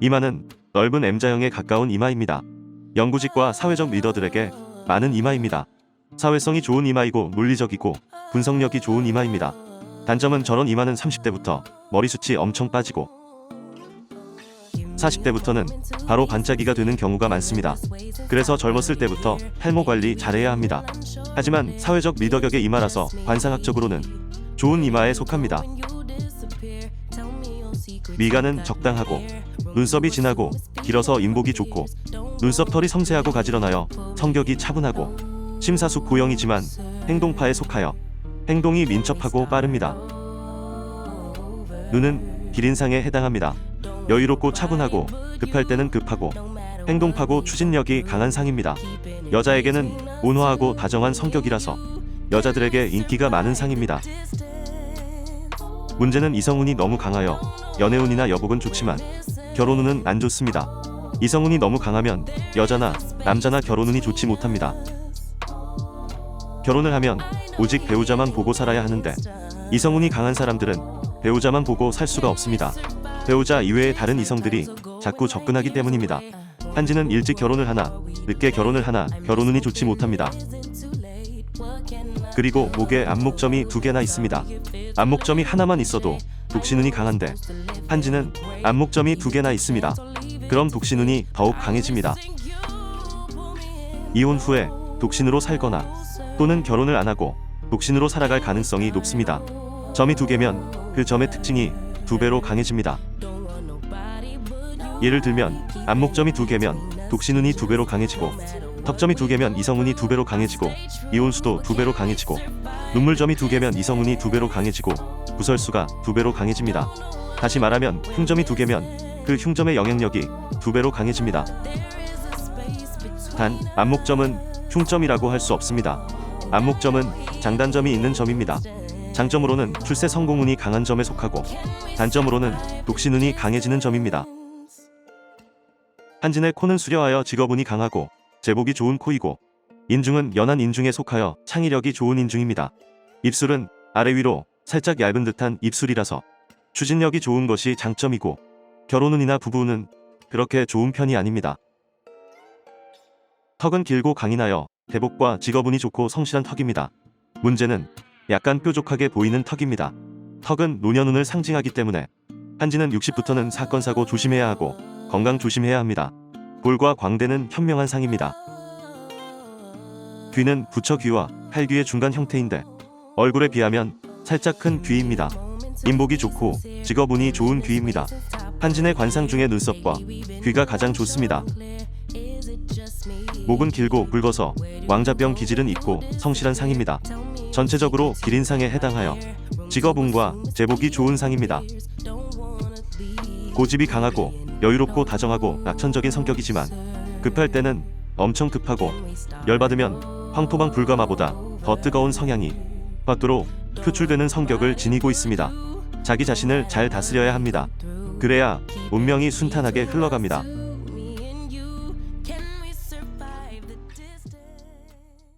이마는 넓은 M자형에 가까운 이마입니다. 연구직과 사회적 리더들에게 많은 이마입니다. 사회성이 좋은 이마이고 논리적이고 분석력이 좋은 이마입니다. 단점은 저런 이마는 30대부터 머리숱이 엄청 빠지고 40대부터는 바로 반짝이가 되는 경우가 많습니다. 그래서 젊었을 때부터 탈모 관리 잘해야 합니다. 하지만 사회적 리더격의 이마라서 관상학적으로는 좋은 이마에 속합니다. 미간은 적당하고 눈썹이 진하고 길어서 인복이 좋고 눈썹 털이 섬세하고 가지런하여 성격이 차분하고 심사숙 고형이지만 행동파에 속하여 행동이 민첩하고 빠릅니다. 눈은 기린상에 해당합니다. 여유롭고 차분하고 급할 때는 급하고 행동파고 추진력이 강한 상입니다. 여자에게는 온화하고 다정한 성격이라서 여자들에게 인기가 많은 상입니다. 문제는 이성운이 너무 강하여 연애운이나 여복은 좋지만 결혼운은 안 좋습니다. 이성운이 너무 강하면 여자나 남자나 결혼운이 좋지 못합니다. 결혼을 하면 오직 배우자만 보고 살아야 하는데 이성운이 강한 사람들은 배우자만 보고 살 수가 없습니다. 배우자 이외의 다른 이성들이 자꾸 접근하기 때문입니다. 한지는 일찍 결혼을 하나 늦게 결혼을 하나 결혼운이 좋지 못합니다. 그리고 목에 안목점이 두 개나 있습니다. 안목점이 하나만 있어도 독신운이 강한데 한지는 안목점이 두 개나 있습니다. 그럼 독신운이 더욱 강해집니다. 이혼 후에 독신으로 살거나 또는 결혼을 안 하고 독신으로 살아갈 가능성이 높습니다. 점이 두 개면 그 점의 특징이 두 배로 강해집니다. 예를 들면 안목점이 두 개면 독신운이 두 배로 강해지고 턱점이 두 개면 이성운이 두 배로 강해지고 이혼수도 두 배로 강해지고 눈물점이 두 개면 이성운이 두 배로 강해지고 구설수가 두 배로 강해집니다. 다시 말하면 흉점이 두 개면 그 흉점의 영향력이 두 배로 강해집니다. 단 안목점은 흉점이라고 할 수 없습니다. 안목점은 장단점이 있는 점입니다. 장점으로는 출세 성공운이 강한 점에 속하고 단점으로는 독신운이 강해지는 점입니다. 한진의 코는 수려하여 직업운이 강하고 제복이 좋은 코이고 인중은 연한 인중에 속하여 창의력이 좋은 인중입니다. 입술은 아래 위로 살짝 얇은 듯한 입술이라서 추진력이 좋은 것이 장점이고 결혼운이나 부부운은 그렇게 좋은 편이 아닙니다. 턱은 길고 강인하여 대복과 직업운이 좋고 성실한 턱입니다. 문제는 약간 뾰족하게 보이는 턱입니다. 턱은 노년운을 상징하기 때문에 한지는 60부터는 사건 사고 조심해야 하고 건강 조심해야 합니다. 볼과 광대는 현명한 상입니다. 귀는 부처 귀와 팔귀의 중간 형태인데 얼굴에 비하면 살짝 큰 귀입니다. 인복이 좋고 직업운이 좋은 귀입니다. 한진의 관상 중에 눈썹과 귀가 가장 좋습니다. 목은 길고 굵어서 왕자병 기질은 있고 성실한 상입니다. 전체적으로 기린 상에 해당하여 직업운과 제복이 좋은 상입니다. 고집이 강하고 여유롭고 다정하고 낙천적인 성격이지만 급할 때는 엄청 급하고 열받으면 황토방 불가마보다 더 뜨거운 성향이 밖으로 표출되는 성격을 지니고 있습니다. 자기 자신을 잘 다스려야 합니다. 그래야 운명이 순탄하게 흘러갑니다.